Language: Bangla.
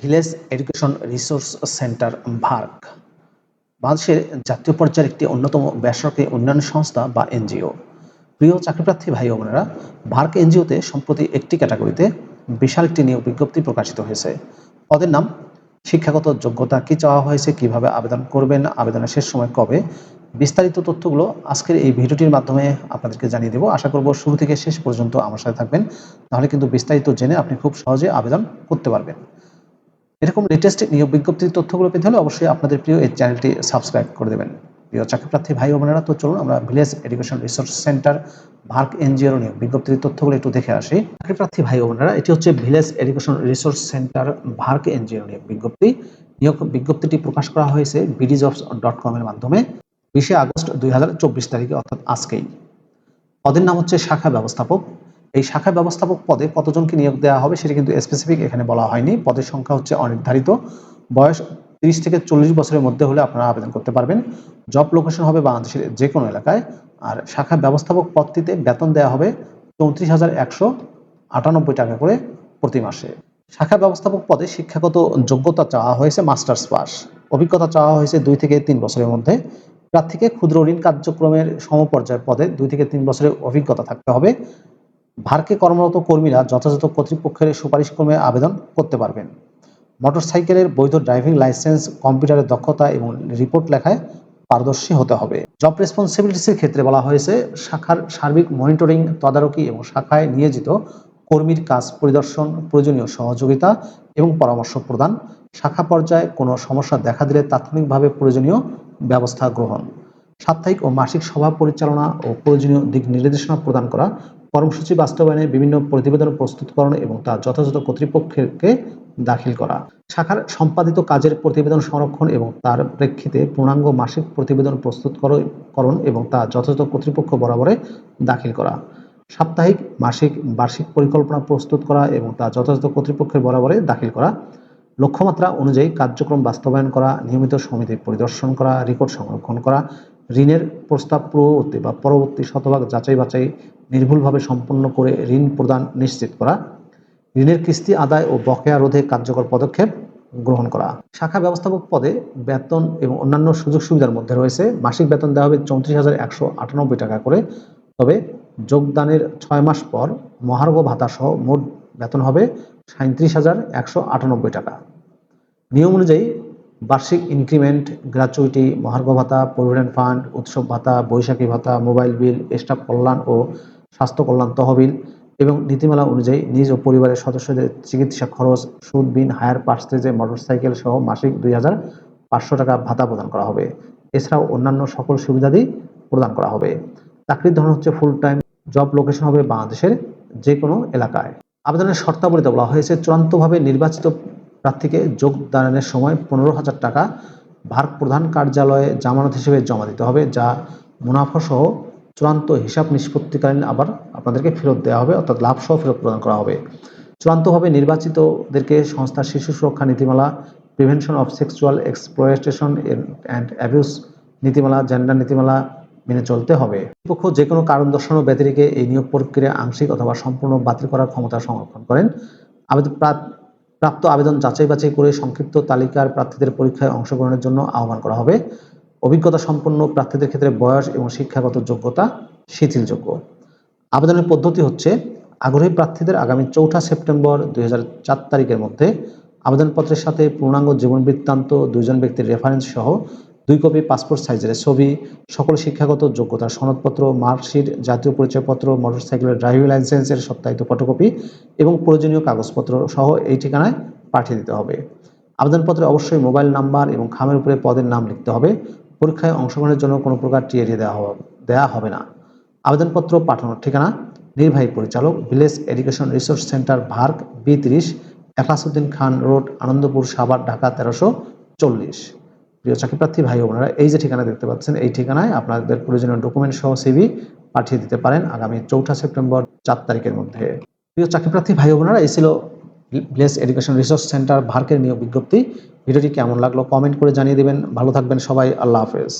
Village education resource centre VERC বাংলাদেশের জাতীয় পর্যায়ের একটি অন্যতম বেসরকারি উন্নয়ন সংস্থা বা এনজিও। প্রিয় চাকরিপ্রার্থী ভাই বোনেরা ভার্ক এনজিওতে সম্প্রতি একটি ক্যাটাগরিতে বিশাল একটি নিয়োগ বিজ্ঞপ্তি প্রকাশিত হয়েছে। পদের নাম, শিক্ষাগত যোগ্যতা কি চাওয়া হয়েছে, কীভাবে আবেদন করবেন, আবেদনের শেষ সময় কবে, বিস্তারিত তথ্যগুলো আজকের এই ভিডিওটির মাধ্যমে আপনাদেরকে জানিয়ে দেবো। আশা করব শুরু থেকে শেষ পর্যন্ত আমার সাথে থাকবেন, তাহলে কিন্তু বিস্তারিত জেনে আপনি খুব সহজে আবেদন করতে পারবেন। এরকম লেটেস্ট নিয়োগ বিজ্ঞপ্তির তথ্যগুলো পেতে হলে অবশ্যই আপনাদের প্রিয় এই চ্যানেলটি সাবস্ক্রাইব করে দেবেন। প্রিয় চাকরিপ্রার্থী ভাই বোনেরা, তো চলুন আমরা village education resource centre VERC এনজিওর নিয়োগ বিজ্ঞপ্তির তথ্যগুলো একটু দেখে আসি। চাকরিপ্রার্থী ভাই বোনেরা, এটি হচ্ছে village education resource centre VERC এনজিওর নিয়োগ বিজ্ঞপ্তি। নিয়োগ বিজ্ঞপ্তিটি প্রকাশ করা হয়েছে বিডিজবস ডট কম এর মাধ্যমে বিশে আগস্ট দুই হাজার চব্বিশ তারিখে, অর্থাৎ আজকেই। পদের নাম হচ্ছে শাখা ব্যবস্থাপক। এই শাখা ব্যবস্থাপক পদে কতজনকে নিয়োগ দেওয়া হবে সেটা কিন্তু স্পেসিফিক এখানে বলা হয়নি। পদের সংখ্যা হচ্ছে অনির্ধারিত। বয়স তিরিশ থেকে চল্লিশ বছরের মধ্যে হলে আপনারা আবেদন করতে পারবেন। জব লোকেশন হবে বাংলাদেশের যে কোনো এলাকায়। আর শাখা ব্যবস্থাপক পদটিতে বেতন দেওয়া হবে চৌত্রিশ হাজার একশো আটানব্বই টাকা করে প্রতি মাসে। শাখা ব্যবস্থাপক পদে শিক্ষাগত যোগ্যতা চাওয়া হয়েছে মাস্টার্স পাস। অভিজ্ঞতা চাওয়া হয়েছে দুই থেকে তিন বছরের মধ্যে। প্রার্থীকে ক্ষুদ্র ঋণ কার্যক্রমের সমপর্যায়ের পদে দুই থেকে তিন বছরের অভিজ্ঞতা থাকতে হবে। ভারকে কর্মরত কর্মীরা যথাযথ কর্তৃপক্ষের সুপারিশ ক্রমে আবেদন করতে পারবেন। মোটরসাইকেলের বৈধ ড্রাইভিং লাইসেন্স, কম্পিউটারের দক্ষতা এবং রিপোর্ট লেখায় পারদর্শী হতে হবে। জব রেসপন্সিবিলিটিসের ক্ষেত্রে বলা হয়েছে, শাখার সার্বিক মনিটরিং, তদারকি এবং শাখায় নিয়োজিত কর্মীর কাজ পরিদর্শন, প্রয়োজনীয় সহযোগিতা এবং পরামর্শ প্রদান। শাখা পর্যায়ে কোনো সমস্যা দেখা দিলে তাৎক্ষণিকভাবে প্রয়োজনীয় ব্যবস্থা গ্রহণ। সাপ্তাহিক ও মাসিক সভা পরিচালনা ও প্রয়োজনীয় দিক নির্দেশনা প্রদান করা, কর্মসূচি বাস্তবায়নে বিভিন্ন প্রতিবেদন প্রস্তুতকরণ এবং তা যথাযথ কর্তৃপক্ষকে দাখিল করা। শাখার সম্পাদিত কাজের প্রতিবেদন সংরক্ষণ এবং তার প্রেক্ষিতে পূর্ণাঙ্গ মাসিক প্রতিবেদন প্রস্তুতকরণ এবং তা যথাযথ কর্তৃপক্ষ বরাবরে দাখিল করা। সাপ্তাহিক, মাসিক, বার্ষিক পরিকল্পনা প্রস্তুত করা এবং তা যথাযথ কর্তৃপক্ষের বরাবরে দাখিল করা। লক্ষ্যমাত্রা অনুযায়ী কার্যক্রম বাস্তবায়ন করা, নিয়মিত সমিতি পরিদর্শন করা, রেকর্ড সংরক্ষণ করা ঋণের প্রস্তাব পূর্ববর্তী বা পরবর্তী শতভাগ যাচাই বাছাই নির্ভুলভাবে সম্পন্ন করে ঋণ প্রদান নিশ্চিত করা, ঋণের কিস্তি আদায় ও বকেয়া রোধে কার্যকর পদক্ষেপ গ্রহণ করা। শাখা ব্যবস্থাপক পদে বেতন এবং অন্যান্য সুযোগ সুবিধার মধ্যে রয়েছে। মাসিক বেতন দেওয়া হবে চৌত্রিশ হাজার একশো আটানব্বই টাকা করে। তবে যোগদানের ছয় মাস পর মহার্ঘ ভাতা সহ মোট বেতন হবে সাঁত্রিশ হাজার একশো আটানব্বই টাকা। নিয়ম অনুযায়ী বার্ষিক ইনক্রিমেন্ট গ্র্যাচুইটি মহার্ঘ ভাতা, প্রভিডেন্ট ফান্ড, উৎসব ভাতা, বৈশাখী ভাতা, মোবাইল বিল, স্টাফ কল্যাণ ও স্বাস্থ্য কল্যাণ তহবিল এবং নীতিমালা অনুযায়ী নিজ ও পরিবারের সদস্যদের চিকিৎসা খরচ, সুদ, বিন, হায়ার পার্সেজে মোটরসাইকেল সহ মাসিক দুই হাজার পাঁচশো টাকা ভাতা প্রদান করা হবে। এছাড়াও অন্যান্য সকল সুবিধাদি প্রদান করা হবে। চাকরির ধরন হচ্ছে ফুল টাইম জব লোকেশন হবে বাংলাদেশের যে কোনো এলাকায়। আবেদনের শর্তাবলীতে বলা হয়েছে, চূড়ান্তভাবে নির্বাচিত প্রার্থীকে যোগদানের সময় পনেরো হাজার টাকা ভার প্রধান কার্যালয়ে জামানত হিসেবে জমা দিতে হবে, যা মুনাফা সহ চূড়ান্ত হিসাব নিষ্পত্তিকালীন আবার আপনাদেরকে ফেরত দেওয়া হবে, অর্থাৎ লাভ সহ ফেরত প্রদান করা হবে। চূড়ান্তভাবে নির্বাচিতদেরকে সংস্থার শিশু সুরক্ষা নীতিমালা, prevention of sexual exploitation and abuse নীতিমালা, জেন্ডার নীতিমালা মেনে চলতে হবে। পক্ষ যে কোনো কারণ দর্শানো ব্যতিরিকে এই নিয়োগ প্রক্রিয়া আংশিক অথবা সম্পূর্ণ বাতিল করার ক্ষমতা সংরক্ষণ করেন। আবেদন প্রাপ্ত আবেদন যাচাই বাছাই করে সংক্ষিপ্ত তালিকার প্রার্থীদের পরীক্ষায় অংশগ্রহণের জন্য আহ্বান করা হবে। অভিজ্ঞতা সম্পন্ন প্রার্থীদের ক্ষেত্রে বয়স এবং শিক্ষাগত যোগ্যতা শিথিলযোগ্য। আবেদনের পদ্ধতি হচ্ছে, আগ্রহী প্রার্থীদের আগামী চৌঠা সেপ্টেম্বর দুই হাজার চার তারিখের মধ্যে আবেদনপত্রের সাথে পূর্ণাঙ্গ জীবন বৃত্তান্ত দুইজন ব্যক্তির রেফারেন্স সহ দুই কপি পাসপোর্ট সাইজের ছবি, সকল শিক্ষাগত যোগ্যতার সনদপত্র, মার্কশিট, জাতীয় পরিচয়পত্র, মোটরসাইকেলের ড্রাইভিং লাইসেন্সের সত্যায়িত ফটোকপি এবং প্রয়োজনীয় কাগজপত্র সহ এই ঠিকানায় পাঠিয়ে দিতে হবে। আবেদনপত্রে অবশ্যই মোবাইল নাম্বার এবং খামের উপরে পদের নাম লিখতে হবে। পরীক্ষায় অংশগ্রহণের জন্য কোনো প্রকার টিএডি দেওয়া দেওয়া হবে না। আবেদনপত্র পাঠানোর ঠিকানা, নির্বাহী পরিচালক, village education resource centre, VERC, B তিরিশ খান রোড, আনন্দপুর, সাভার, ঢাকা তেরোশো চল্লিশ। প্রিয় চাকরিপ্রার্থী, ভাই বোনেরা, এই যে ঠিকানা দেখতে পাচ্ছেন, এই ঠিকানায় আপনাদের প্রয়োজনীয় ডকুমেন্ট সহ সিবি পাঠিয়ে দিতে পারেন আগামী চৌঠা সেপ্টেম্বর চার তারিখের মধ্যে। প্রিয় চাকরিপ্রার্থী, ভাই বোনেরা, এই ছিল ভিলেজ এডুকেশন রিসোর্স সেন্টার ভার্কের নিয়োগ বিজ্ঞপ্তি। ভিডিওটি কেমন লাগল কমেন্ট করে জানিয়ে দেবেন। ভালো থাকবেন সবাই, আল্লাহ হাফেজ।